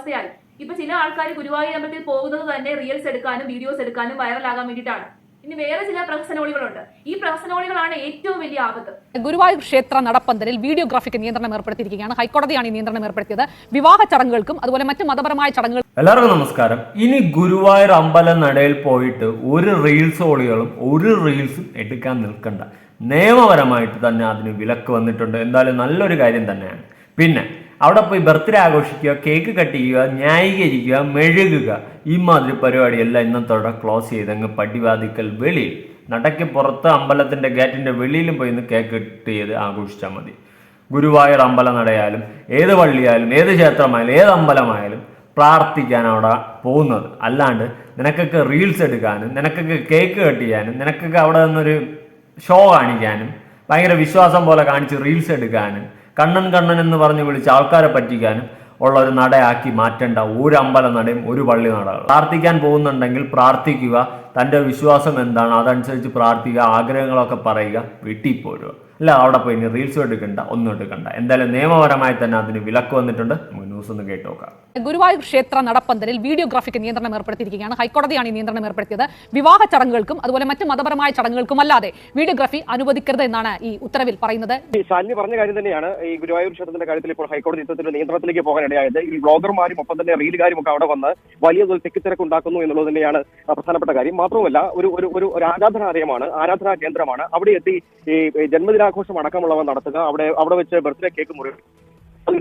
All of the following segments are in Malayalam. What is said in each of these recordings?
അവസ്ഥയായി. ഇപ്പൊ ചില ആൾക്കാർ ഗുരുവായൂർ അമ്പലത്തിൽ പോകുന്നത് തന്നെ റീൽസ് എടുക്കാനും വീഡിയോസ് എടുക്കാനും വൈറലാകാൻ വേണ്ടിയിട്ടാണ്. ഇനി വേറെ ചില പ്രഹസനോളികളുണ്ട്. ഈ പ്രഹസനോളികളാണ് ഏറ്റവും വലിയ ആപത്ത്. ഗുരുവായൂർ ക്ഷേത്ര നടപ്പന്തലിൽ വീഡിയോഗ്രാഫിക്ക് നിയന്ത്രണം ഏർപ്പെടുത്തിയിരിക്കുകയാണ്. ഹൈക്കോടതിയാണ് ഈ നിയന്ത്രണം ഏർപ്പെടുത്തിയത്. വിവാഹ ചടങ്ങുകൾക്കും അതുപോലെ മറ്റു മതപരമായ ചടങ്ങുകൾ എല്ലാവർക്കും നമസ്കാരം. ഇനി ഗുരുവായൂർ അമ്പലം നടയിൽ പോയിട്ട് ഒരു റീൽസ് ഓളികളും ഒരു റീൽസും എടുക്കാൻ നിൽക്കണ്ട. നിയമപരമായിട്ട് തന്നെ അതിന് വിലക്ക് വന്നിട്ടുണ്ട്. എന്തായാലും നല്ലൊരു കാര്യം തന്നെയാണ്. പിന്നെ അവിടെ പോയി ബർത്ത്ഡേ ആഘോഷിക്കുക കേക്ക് കട്ട് ചെയ്യുക ന്യായീകരിക്കുക മെഴുകുക. ഈ മാതിരി പരിപാടിയെല്ലാം ഇന്നത്തോടെ ക്ലോസ് ചെയ്തങ്ങ് പടിവാതിക്കൽ വെളിയിൽ. നടക്ക് പുറത്ത് അമ്പലത്തിന്റെ ഗേറ്റിന്റെ വെളിയിലും പോയി ഇന്ന് കേക്ക് കട്ട് ചെയ്ത് ആഘോഷിച്ചാൽ മതി. ഗുരുവായൂർ അമ്പലം നടയാലും ഏത് പള്ളിയായാലും ഏത് ക്ഷേത്രമായാലും ഏത് അമ്പലമായാലും പ്രാർത്ഥിക്കാൻ അവിടെ പോകുന്നത്. അല്ലാണ്ട് നിനക്കൊക്കെ റീൽസ് എടുക്കാനും നിനക്കൊക്കെ കേക്ക് കട്ട് ചെയ്യാനും നിനക്കൊക്കെ അവിടെ നിന്നൊരു ഷോ കാണിക്കാനും ഭയങ്കര വിശ്വാസം പോലെ കാണിച്ച് റീൽസ് എടുക്കാനും കണ്ണൻ കണ്ണൻ എന്ന് പറഞ്ഞ് വിളിച്ച് ആൾക്കാരെ പറ്റിക്കാനും ഉള്ള ഒരു നടയാക്കി മാറ്റേണ്ട ഒരു അമ്പല നടയും ഒരു പള്ളി നടകളും. പ്രാർത്ഥിക്കാൻ പോകുന്നുണ്ടെങ്കിൽ പ്രാർത്ഥിക്കുക. തന്റെ വിശ്വാസം എന്താണ്? അതനുസരിച്ച് പ്രാർത്ഥിക്കുക. ആഗ്രഹങ്ങളൊക്കെ പറയുക. വീട്ടിൽ പോരുക. അല്ല അവിടെ പോയി ഇനി റീൽസും എടുക്കണ്ട ഒന്നും എടുക്കണ്ട. എന്തായാലും നിയമപരമായി തന്നെ അതിന് വിലക്ക് വന്നിട്ടുണ്ട്. നമുക്ക് ന്യൂസ് ഒന്ന് കേട്ട് നോക്കാം. ഗുരുവായൂർ ക്ഷേത്ര നടപ്പന്തലിൽ വീഡിയോഗ്രാഫിക്ക് നിയന്ത്രണം ഏർപ്പെടുത്തിയിരിക്കുകയാണ്. ഹൈക്കോടതിയാണ് ഈ നിയന്ത്രണം ഏർപ്പെടുത്തിയത്. വിവാഹ ചടങ്ങുകൾക്കും അതുപോലെ മറ്റ് മതപരമായ ചടങ്ങുകൾക്കും അല്ലാതെ വീഡിയോഗ്രാഫി അനുവദിക്കരുത് എന്നാണ് ഈ ഉത്തരവിൽ പറയുന്നത്. ഈ ശാലിനി പറഞ്ഞ കാര്യം തന്നെയാണ്. ഈ ഗുരുവായൂർ ക്ഷേത്രത്തിന്റെ കാര്യത്തിൽ ഇപ്പോൾ ഹൈക്കോടതി ഇത്തരത്തിലുള്ള നിയന്ത്രണത്തിലേക്ക് പോകാൻ ഇടയായത് ഈ ബ്ലോഗർമാരും ഒപ്പം തന്നെ റീലുകാരും ഒക്കെ അവിടെ വന്ന് വലിയ തോതിൽ തെക്കിത്തിരക്ക് ഉണ്ടാക്കുന്നു എന്നുള്ളത് തന്നെയാണ് പ്രധാനപ്പെട്ട കാര്യം. മാത്രമല്ല ഒരു ഒരു ആരാധനാലയമാണ് ആരാധനാ കേന്ദ്രമാണ്. അവിടെ എത്തി ഈ ജന്മദിനാഘോഷം അടക്കമുള്ളവ നടത്തുക. അവിടെ അവിടെ വെച്ച് ബർത്ത്ഡേ കേക്ക് മുറി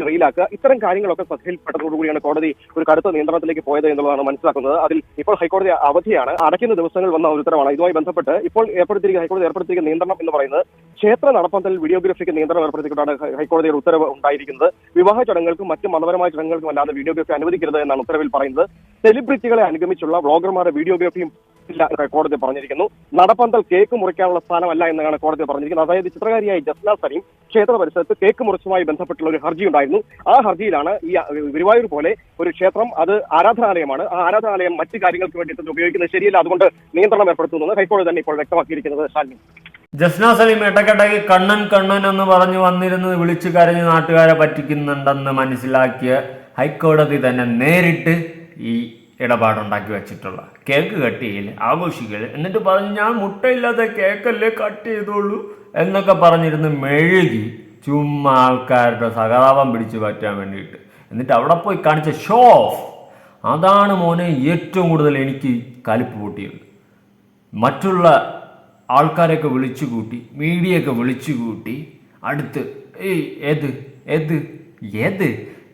റീലാക്കുക. ഇത്തരം കാര്യങ്ങളൊക്കെ ശ്രദ്ധയിൽപ്പെട്ടതോടുകൂടിയാണ് കോടതി ഒരു കടുത്ത നിയന്ത്രണത്തിലേക്ക് പോയത് എന്നുള്ളതാണ് മനസ്സിലാക്കുന്നത്. അതിൽ ഇപ്പോൾ ഹൈക്കോടതി അവധിയാണ്. അടയ്ക്കുന്ന ദിവസങ്ങൾ വന്ന ഒരു ഉത്തരവാണ് ഇതുമായി ബന്ധപ്പെട്ട് ഇപ്പോൾ ഏർപ്പെടുത്തിയിരിക്കുന്ന ഹൈക്കോടതി ഏർപ്പെടുത്തിയിരിക്കുന്ന നിയന്ത്രണം എന്ന് പറയുന്നത് ക്ഷേത്ര നടപ്പന്തലിൽ വീഡിയോഗ്രാഫിക്ക് നിയന്ത്രണം ഏർപ്പെടുത്തിക്കൊണ്ടാണ് ഹൈ- ഹൈക്കോടതിയുടെ ഉത്തരവ് ഉണ്ടായിരിക്കുന്നത്. വിവാഹ ചടങ്ങുകൾക്കും മറ്റ് മതപരമായ ചടങ്ങുകൾക്കും അല്ലാതെ വീഡിയോഗ്രാഫി അനുവദിക്കരുത് എന്നാണ് ഉത്തരവിൽ പറയുന്നത്. സെലിബ്രിറ്റികളെ അനുഗമിച്ചുള്ള വ്ളോഗർമാരുടെ വീഡിയോഗ്രാഫിയും ഇല്ല കോടതി പറഞ്ഞിരിക്കുന്നു. നടപ്പന്തൽ കേക്ക് മുറിക്കാനുള്ള സ്ഥലമല്ല എന്നാണ് കോടതി പറഞ്ഞിരിക്കുന്നത്. അതായത് ചിത്രകാരിയായ ജസ്ന സലീം ക്ഷേത്ര പരിസരത്ത് കേക്ക് മുറിച്ചുമായി ബന്ധപ്പെട്ടുള്ള ഒരു ഹർജി ഉണ്ടായിരുന്നു. ആ ഹർജിയിലാണ് ഈ ഗുരുവായൂർ പോലെ ഒരു ക്ഷേത്രം അത് ആരാധനാലയമാണ്. ആ ആരാധനാലയം മറ്റു കാര്യങ്ങൾക്ക് വേണ്ടിയിട്ട് ഉപയോഗിക്കുന്നത് ശരിയല്ല. അതുകൊണ്ട് നിയന്ത്രണം ഏർപ്പെടുത്തുന്നത് ഹൈക്കോടതി തന്നെ ഇപ്പോൾ വ്യക്തമാക്കിയിരിക്കുന്നത് ശാലിനി. ജസ്ന സലീം ഇടക്കിടയ്ക്ക് കണ്ണൻ കണ്ണൻ എന്ന് പറഞ്ഞു വന്നിരുന്നത് വിളിച്ചു കരഞ്ഞ് നാട്ടുകാരെ പറ്റിക്കുന്നുണ്ടെന്ന് മനസ്സിലാക്കിയ ഹൈക്കോടതി തന്നെ നേരിട്ട് ഈ ഇടപാടുണ്ടാക്കി വെച്ചിട്ടുള്ള. കേക്ക് കട്ട് ചെയ്യൽ ആഘോഷിക്കൽ എന്നിട്ട് പറഞ്ഞു ഞാൻ മുട്ടയില്ലാത്ത കേക്കല്ലേ കട്ട് ചെയ്തോളൂ എന്നൊക്കെ പറഞ്ഞിരുന്ന് മെഴുകി ചുമ്മാ ആൾക്കാരുടെ സഹതാപം പിടിച്ചു പറ്റാൻ വേണ്ടിയിട്ട്. എന്നിട്ട് അവിടെ പോയി കാണിച്ച ഷോ ഓഫ് അതാണ് മോനെ ഏറ്റവും കൂടുതൽ എനിക്ക് കലിപ്പ് പൊട്ടിയത്. മറ്റുള്ള ആൾക്കാരെയൊക്കെ വിളിച്ചു കൂട്ടി മീഡിയയൊക്കെ വിളിച്ചു കൂട്ടി അടുത്ത് ഏയ് ഏത് ഏത് ഏത്?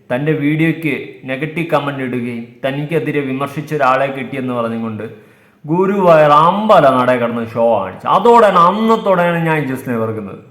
തന്റെ വീഡിയോയ്ക്ക് നെഗറ്റീവ് കമന്റ് ഇടുകയും തനിക്കെതിരെ വിമർശിച്ച ഒരാളെ കിട്ടിയെന്ന് പറഞ്ഞുകൊണ്ട് ഗുരുവായൂർ അമ്പല നട കിടന്ന് ഷോ കാണിച്ചു. അതോടെയാണ് അന്നത്തോടെയാണ് ഞാൻ ജസ്റ്റിനെ വെറുക്കുന്നത്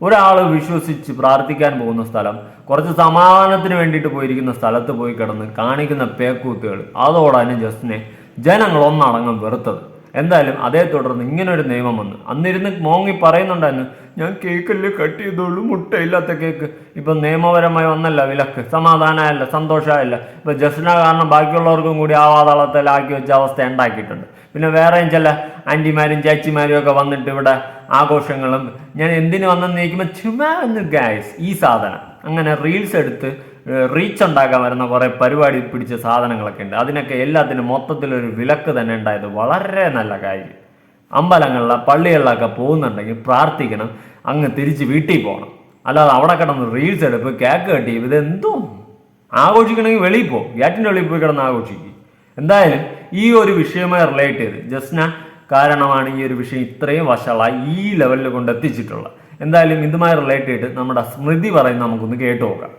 ഒരാൾ വിശ്വസിച്ച് പ്രാർത്ഥിക്കാൻ പോകുന്ന സ്ഥലം കുറച്ച് സമാധാനത്തിന് വേണ്ടിയിട്ട് പോയിരിക്കുന്ന സ്ഥലത്ത് പോയി കിടന്ന് കാണിക്കുന്ന പേക്കൂത്തുകൾ. അതോടാണ് ജസ്റ്റിനെ ജനങ്ങൾ ഒന്നടങ്കം വെറുത്തത്. എന്തായാലും അതേ തുടർന്ന് ഇങ്ങനെ ഒരു നിയമം വന്നു. അന്നിരുന്ന് മോങ്ങി പറയുന്നുണ്ടായിരുന്നു ഞാൻ കേക്കല്ലേ കട്ട് ചെയ്തോളൂ മുട്ടയില്ലാത്ത കേക്ക്. ഇപ്പം നിയമപരമായി വന്നല്ല വിലക്ക് സമാധാനമല്ല സന്തോഷമായല്ല. ഇപ്പം ജസ്ന കാരണം ബാക്കിയുള്ളവർക്കും കൂടി ആ വാതാളത്തിലാക്കി വെച്ച അവസ്ഥ ഉണ്ടാക്കിയിട്ടുണ്ട്. പിന്നെ വേറെയും ചില ആന്റിമാരും ചേച്ചിമാരും ഒക്കെ വന്നിട്ട് ഇവിടെ ആഘോഷങ്ങളും ഞാൻ എന്തിനു വന്നെന്ന് ചോദിക്കുമ്പോൾ ചുമ്മാ എന്ന് ഗായ്സ് ഈ സാധനം. അങ്ങനെ റീൽസ് എടുത്ത് റീച്ച് ഉണ്ടാക്കാൻ വരുന്ന കുറേ പരിപാടി പിടിച്ച സാധനങ്ങളൊക്കെ ഉണ്ട്. അതിനൊക്കെ എല്ലാത്തിനും മൊത്തത്തിലൊരു വിലക്ക് തന്നെ ഉണ്ടായത് വളരെ നല്ല കാര്യം. അമ്പലങ്ങളിലെ പള്ളികളിലൊക്കെ പോകുന്നുണ്ടെങ്കിൽ പ്രാർത്ഥിക്കണം അങ്ങ് തിരിച്ച് വീട്ടിൽ പോകണം. അല്ലാതെ അവിടെ കിടന്ന് റീൽസ് എടുപ്പ് കേക്ക് കട്ടി ഇതെന്തോ? ആഘോഷിക്കണമെങ്കിൽ വെളിയിൽ പോകും ഗ്യാറ്റിന്റെ വെളിയിൽ പോയി കിടന്ന് ആഘോഷിക്കും. എന്തായാലും ഈ ഒരു വിഷയവുമായി റിലേറ്റ് ചെയ്ത് ജസ്ന കാരണമാണ് ഈ ഒരു വിഷയം ഇത്രയും വഷളായി ഈ ലെവലിൽ കൊണ്ട് എത്തിച്ചിട്ടുള്ളത്. എന്തായാലും ഇതുമായി റിലേറ്റ് ചെയ്തിട്ട് നമ്മുടെ സ്മൃതി പറയുന്നത് നമുക്കൊന്ന് കേട്ടു നോക്കാം.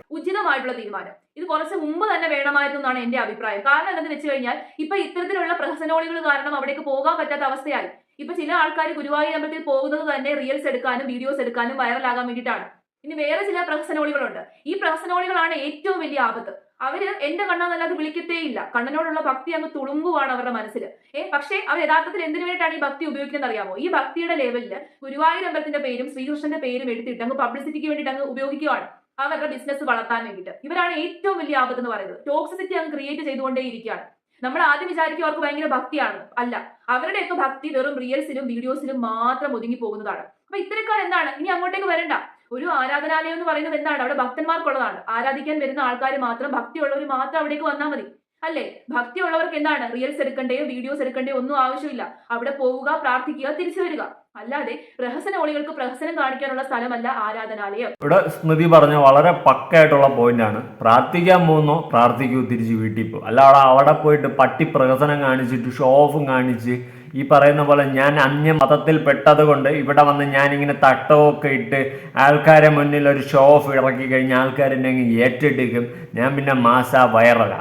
ഉചിതമായിട്ടുള്ള തീരുമാനം. ഇത് കുറച്ച് മുമ്പ് തന്നെ വേണമായിരുന്നു എന്നാണ് എന്റെ അഭിപ്രായം. കാരണം എന്താണെന്ന് വെച്ച് കഴിഞ്ഞാൽ ഇപ്പൊ ഇത്തരത്തിലുള്ള പ്രഹസനോളികൾ കാരണം അവിടേക്ക് പോകാൻ പറ്റാത്ത അവസ്ഥയായി. ഇപ്പൊ ചില ആൾക്കാർ ഗുരുവായൂർ അമ്പലത്തിൽ പോകുന്നത് തന്നെ റീൽസ് എടുക്കാനും വീഡിയോസ് എടുക്കാനും വൈറലാകാൻ വേണ്ടിയിട്ടാണ്. ഇനി വേറെ ചില പ്രഹസനോളികളുണ്ട് ഈ പ്രഹസനോളികളാണ് ഏറ്റവും വലിയ ആപത്ത്. അവർ എന്റെ കണ്ണാന്നല്ലാതെ വിളിക്കത്തേ ഇല്ല. കണ്ണനോടുള്ള ഭക്തി അങ്ങ് തുളുമ്പുവാണ് അവരുടെ മനസ്സിൽ ഏ പക്ഷേ അവർ യഥാർത്ഥത്തിൽ എന്തിനു വേണ്ടിയിട്ടാണ് ഈ ഭക്തി ഉപയോഗിക്കുന്നത് അറിയാമോ? ഈ ഭക്തിയുടെ ലെവലിൽ ഗുരുവായൂർ അമ്പലത്തിന്റെ പേരും ശ്രീകൃഷ്ണന്റെ പേരും എടുത്തിട്ട് അങ്ങ് പബ്ലിസിറ്റിക്ക് വേണ്ടിയിട്ട് അങ്ങ് ഉപയോഗിക്കുകയാണ് അവരുടെ ബിസിനസ് വളർത്താൻ വേണ്ടിയിട്ട്. ഇവരാണ് ഏറ്റവും വലിയ ആപത്ത് എന്ന് പറയുന്നത്. ടോക്സിസിറ്റി അങ്ങ് ക്രിയേറ്റ് ചെയ്തുകൊണ്ടേയിരിക്കുകയാണ്. നമ്മൾ ആദ്യം വിചാരിക്കും അവർക്ക് ഭയങ്കര ഭക്തിയാണ്. അല്ല അവരുടെയൊക്കെ ഭക്തി വെറും റീൽസിലും വീഡിയോസിലും മാത്രം ഒതുങ്ങി പോകുന്നതാണ്. അപ്പൊ ഇത്തരക്കാർ എന്താണ്? ഇനി അങ്ങോട്ടേക്ക് വരണ്ട. ഒരു ആരാധനാലയം എന്ന് പറയുന്നത് എന്താണ്? അവിടെ ഭക്തന്മാർക്കുള്ളതാണ്. ആരാധിക്കാൻ വരുന്ന ആൾക്കാർ മാത്രം ഭക്തിയുള്ളവർ മാത്രം അവിടേക്ക് വന്നാൽ മതി. അല്ലേ? ഭക്തിയുള്ളവർക്ക് എന്താണ്? റീൽസ് എടുക്കണ്ടേ വീഡിയോസ് എടുക്കണ്ടേ ഒന്നും ആവശ്യമില്ല. അവിടെ പോവുക പ്രാർത്ഥിക്കുക തിരിച്ചു വരിക. അല്ലാതെ പ്രഹസന ഓളികൾക്ക് പ്രഹസനം കാണിക്കാനുള്ള സ്ഥലമല്ല ആരാധനാലയം. ഇവിടെ സ്മൃതി പറഞ്ഞ വളരെ പക്കായിട്ടുള്ള പോയിന്റ് ആണ്. പ്രാർത്ഥിക്കാൻ പോകുന്നോ പ്രാർത്ഥിക്കൂ തിരിച്ച് വീട്ടിൽ പോകും അല്ലാതെ അവിടെ പോയിട്ട് പട്ടി പ്രഹസനം കാണിച്ചിട്ട് ഷോ ഓഫും കാണിച്ച് ഈ പറയുന്ന പോലെ ഞാൻ അന്യ മതത്തിൽ പെട്ടത് കൊണ്ട് ഇവിടെ വന്ന് ഞാനിങ്ങനെ തട്ടമൊക്കെ ഇട്ട് ആൾക്കാരെ മുന്നിൽ ഒരു ഷോ ഓഫ് ഇറക്കി കഴിഞ്ഞാൽ ആൾക്കാരെന്നെ ഏറ്റെടുക്കും. ഞാൻ പിന്നെ മാസ വൈറല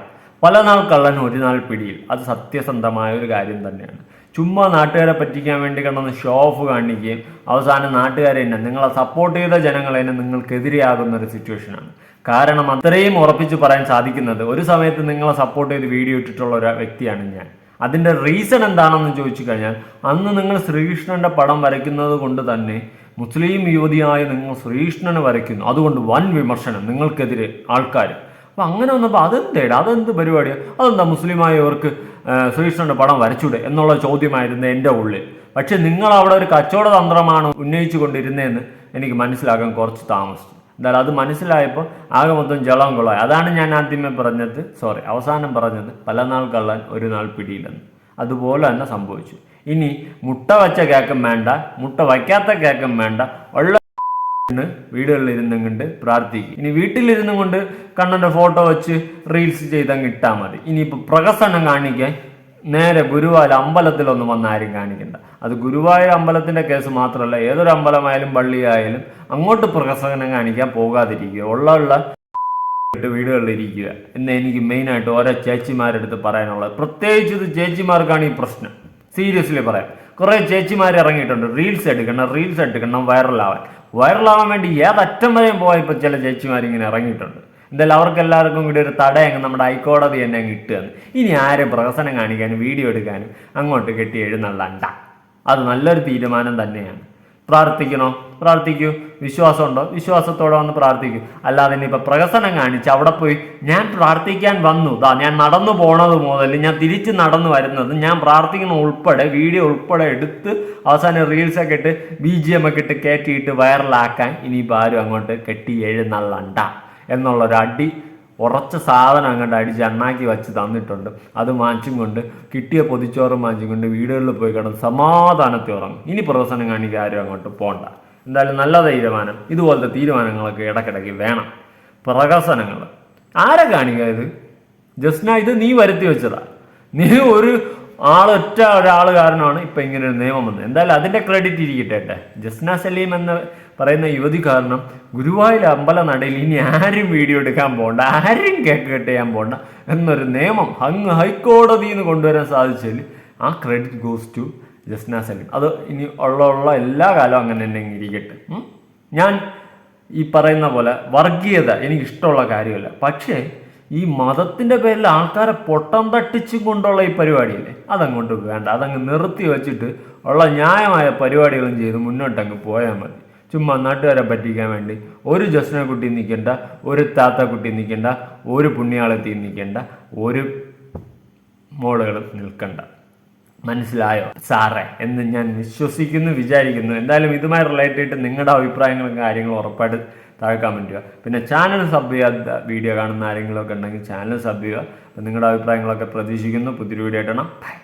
പല നാൾ കള്ളൻ ഒരു നാൾ പിടിയിൽ. അത് സത്യസന്ധമായ ഒരു കാര്യം തന്നെയാണ്. ചുമ്മാ നാട്ടുകാരെ പറ്റിക്കാൻ വേണ്ടി കിടന്ന് ഷോ ഓഫ് കാണിക്കുകയും അവസാനം നാട്ടുകാരെ തന്നെ നിങ്ങളെ സപ്പോർട്ട് ചെയ്ത ജനങ്ങളെ തന്നെ നിങ്ങൾക്കെതിരെയാകുന്ന ഒരു സിറ്റുവേഷനാണ് കാരണം അത്രയും ഉറപ്പിച്ച് പറയാൻ സാധിക്കുന്നത് ഒരു സമയത്ത് നിങ്ങളെ സപ്പോർട്ട് ചെയ്ത് വീഡിയോ ഇട്ടിട്ടുള്ള ഒരു വ്യക്തിയാണ് ഞാൻ. അതിന്റെ റീസൺ എന്താണെന്ന് ചോദിച്ചു കഴിഞ്ഞാൽ അന്ന് നിങ്ങൾ ശ്രീകൃഷ്ണന്റെ പടം വരയ്ക്കുന്നത് കൊണ്ട് തന്നെ മുസ്ലിം യുവതിയായ നിങ്ങൾ ശ്രീകൃഷ്ണനെ വരയ്ക്കുന്നു. അതുകൊണ്ട് വൻ വിമർശനം നിങ്ങൾക്കെതിരെ ആൾക്കാർ അപ്പം അങ്ങനെ വന്നപ്പോൾ അതെന്തേടാ? അതെന്ത് പരിപാടിയാണ് അതെന്താ മുസ്ലിമായവർക്ക് ശ്രീകൃഷ്ണന്റെ പടം വരച്ചൂടെ എന്നുള്ള ചോദ്യമായിരുന്നു എന്റെ ഉള്ളിൽ. പക്ഷെ നിങ്ങൾ അവിടെ ഒരു കച്ചവട തന്ത്രമാണ് ഉന്നയിച്ചു കൊണ്ടിരുന്നതെന്ന് എനിക്ക് മനസ്സിലാക്കാൻ കുറച്ച് താമസിച്ചു. എന്തായാലും അത് മനസ്സിലായപ്പോൾ ആകെ മൊത്തം ജളം കൊള്ളായി. അതാണ് ഞാൻ ആദ്യമേ പറഞ്ഞത്. സോറി അവസാനം പറഞ്ഞത്. പല നാൾ കള്ളാൻ ഒരു നാൾ പിടിയില്ലെന്ന്. അതുപോലെ തന്നെ സംഭവിച്ചു. ഇനി മുട്ട വച്ച കേക്കും വേണ്ട മുട്ട വയ്ക്കാത്ത കേക്കും വേണ്ട ഉള്ള എന്ന് വീടുകളിൽ ഇരുന്നും കൊണ്ട് പ്രാർത്ഥിക്കും. ഇനി വീട്ടിലിരുന്നും കൊണ്ട് കണ്ണന്റെ ഫോട്ടോ വെച്ച് റീൽസ് ചെയ്തങ്ങ് ഇട്ടാൽ മതി. ഇനിയിപ്പോൾ പ്രകസനം കാണിക്കാൻ നേരെ ഗുരുവായൂർ അമ്പലത്തിലൊന്നും വന്ന് ആരും കാണിക്കണ്ട. അത് ഗുരുവായൂർ അമ്പലത്തിന്റെ കേസ് മാത്രമല്ല ഏതൊരു അമ്പലമായാലും പള്ളിയായാലും അങ്ങോട്ട് പ്രകസനം കാണിക്കാൻ പോകാതിരിക്കുക. ഉള്ള ഉള്ള ഇരിക്കുക. എന്ന് എനിക്ക് മെയിനായിട്ട് ഓരോ ചേച്ചിമാരെടുത്ത് പറയാനുള്ളത്. പ്രത്യേകിച്ച് ഇത് ചേച്ചിമാർക്കാണ് ഈ പ്രശ്നം. സീരിയസ്ലി പറയാം. കുറേ ചേച്ചിമാർ ഇറങ്ങിയിട്ടുണ്ട്. റീൽസ് എടുക്കണം റീൽസ് എടുക്കണം വൈറലാവാൻ വൈറലാവാൻ വേണ്ടി ഏതറ്റം വരെയും പോകാൻ ഇപ്പോൾ ചില ചേച്ചിമാരിങ്ങനെ ഇറങ്ങിയിട്ടുണ്ട്. എന്തായാലും അവർക്ക് എല്ലാവർക്കും കൂടി ഒരു തടയങ്ങ് നമ്മുടെ ഹൈക്കോടതി തന്നെ അങ്ങ് ഇട്ടുകയാണ് ഇനി ആരും പ്രഹസനം കാണിക്കാനും വീഡിയോ എടുക്കാനും അങ്ങോട്ട് കെട്ടി എഴുന്നള്ളണ്ട. അത് നല്ലൊരു തീരുമാനം തന്നെയാണ്. പ്രാർത്ഥിക്കണോ? പ്രാർത്ഥിക്കൂ. വിശ്വാസമുണ്ടോ? വിശ്വാസത്തോടെ വന്ന് പ്രാർത്ഥിക്കൂ. അല്ലാതെ ഇനിയിപ്പോൾ പ്രഹസനം കാണിച്ച് അവിടെ പോയി ഞാൻ പ്രാർത്ഥിക്കാൻ വന്നു. ദാ ഞാൻ നടന്നു പോണത് മുതൽ ഞാൻ തിരിച്ച് നടന്നു വരുന്നത് ഞാൻ പ്രാർത്ഥിക്കുന്ന ഉൾപ്പെടെ വീഡിയോ ഉൾപ്പെടെ എടുത്ത് അവസാനം റീൽസൊക്കെ ഇട്ട് ബി ജി എം ഒക്കെ ഇട്ട് കയറ്റിയിട്ട് വൈറലാക്കാൻ ഇനിയിപ്പോൾ ആരും അങ്ങോട്ട് കെട്ടി എഴുന്നള്ളണ്ട എന്നുള്ളൊരു അടി ഉറച്ച സാധനം അങ്ങോട്ട് അടിച്ച് അണ്ണാക്കി വെച്ച് തന്നിട്ടുണ്ട്. അത് മാച്ചും കൊണ്ട് കിട്ടിയ പൊതിച്ചോറും മാച്ചും കൊണ്ട് വീടുകളിൽ പോയി കിടന്ന് സമാധാനത്തിൽ ഉറങ്ങും. ഇനി പ്രവർത്തനം കാണിക്കാൻ ആരും അങ്ങോട്ട് പോണ്ട. എന്തായാലും നല്ല തീരുമാനം. ഇതുപോലത്തെ തീരുമാനങ്ങളൊക്കെ ഇടയ്ക്കിടയ്ക്ക് വേണം. പ്രകസനങ്ങൾ ആരെ കാണിക്കുക ഇത്? ജസ്ന ഇത് നീ വരുത്തി വെച്ചതാ. നീ ഒരു ആളൊറ്റ ഒരാൾ കാരണമാണ് ഇപ്പം ഇങ്ങനെ ഒരു നിയമം വന്നത്. എന്തായാലും അതിന്റെ ക്രെഡിറ്റ് ഇരിക്കട്ടെ. ജസ്ന സലീം എന്ന് പറയുന്ന യുവതി കാരണം ഗുരുവായൂർ അമ്പല നടയിൽ ഇനി ആരും വീഡിയോ എടുക്കാൻ പോകണ്ട ആരും കേക്ക് കട്ട് ചെയ്യാൻ പോകണ്ട എന്നൊരു നിയമം അങ്ങ് ഹൈക്കോടതിയിൽ നിന്ന് കൊണ്ടുവരാൻ സാധിച്ചതിൽ ആ credit goes to Jasna Saleem അത് ഇനി ഉള്ള ഉള്ള എല്ലാ കാലവും അങ്ങനെ തന്നെ ഇരിക്കട്ടെ. ഞാൻ ഈ പറയുന്ന പോലെ വർഗീയത എനിക്ക് ഇഷ്ടമുള്ള കാര്യമല്ല. പക്ഷേ ഈ മതത്തിന്റെ പേരിൽ ആൾക്കാരെ പൊട്ടം തട്ടിച്ചും കൊണ്ടുള്ള ഈ പരിപാടിയില്ലേ? അതങ്ങോട്ട് വേണ്ട. അതങ്ങ് നിർത്തി വെച്ചിട്ട് ഉള്ള ന്യായമായ പരിപാടികളും ചെയ്ത് മുന്നോട്ടങ്ങ് പോയാൽ മതി. ചുമ്മാ നാട്ടുകാരെ പറ്റിക്കാൻ വേണ്ടി. ഒരു ജസ്ന കുട്ടി നിൽക്കേണ്ട ഒരു താത്ത കുട്ടി നിൽക്കേണ്ട ഒരു പുണ്യാളത്തി നിൽക്കേണ്ട ഒരു മോളുകൾ നിൽക്കണ്ട. മനസ്സിലായോ? സാറേ എന്ന് ഞാൻ വിശ്വസിക്കുന്നു വിചാരിക്കുന്നു. എന്തായാലും ഇതുമായി റിലേറ്റ് നിങ്ങളുടെ അഭിപ്രായങ്ങളും കാര്യങ്ങളും ഉറപ്പായിട്ട് താഴെ കമന്റ് ചെയ്യുക പിന്നെ ചാനൽ സബ് ചെയ്യാത്ത വീഡിയോ കാണുന്ന ആരെങ്കിലും ഒക്കെ ഉണ്ടെങ്കിൽ ചാനൽ സബ് ചെയ്യുക. നിങ്ങളുടെ അഭിപ്രായങ്ങളൊക്കെ പ്രതീക്ഷിക്കുന്നു. പുതിയൊരു വീഡിയോ ആയിട്ടാണ് ബൈ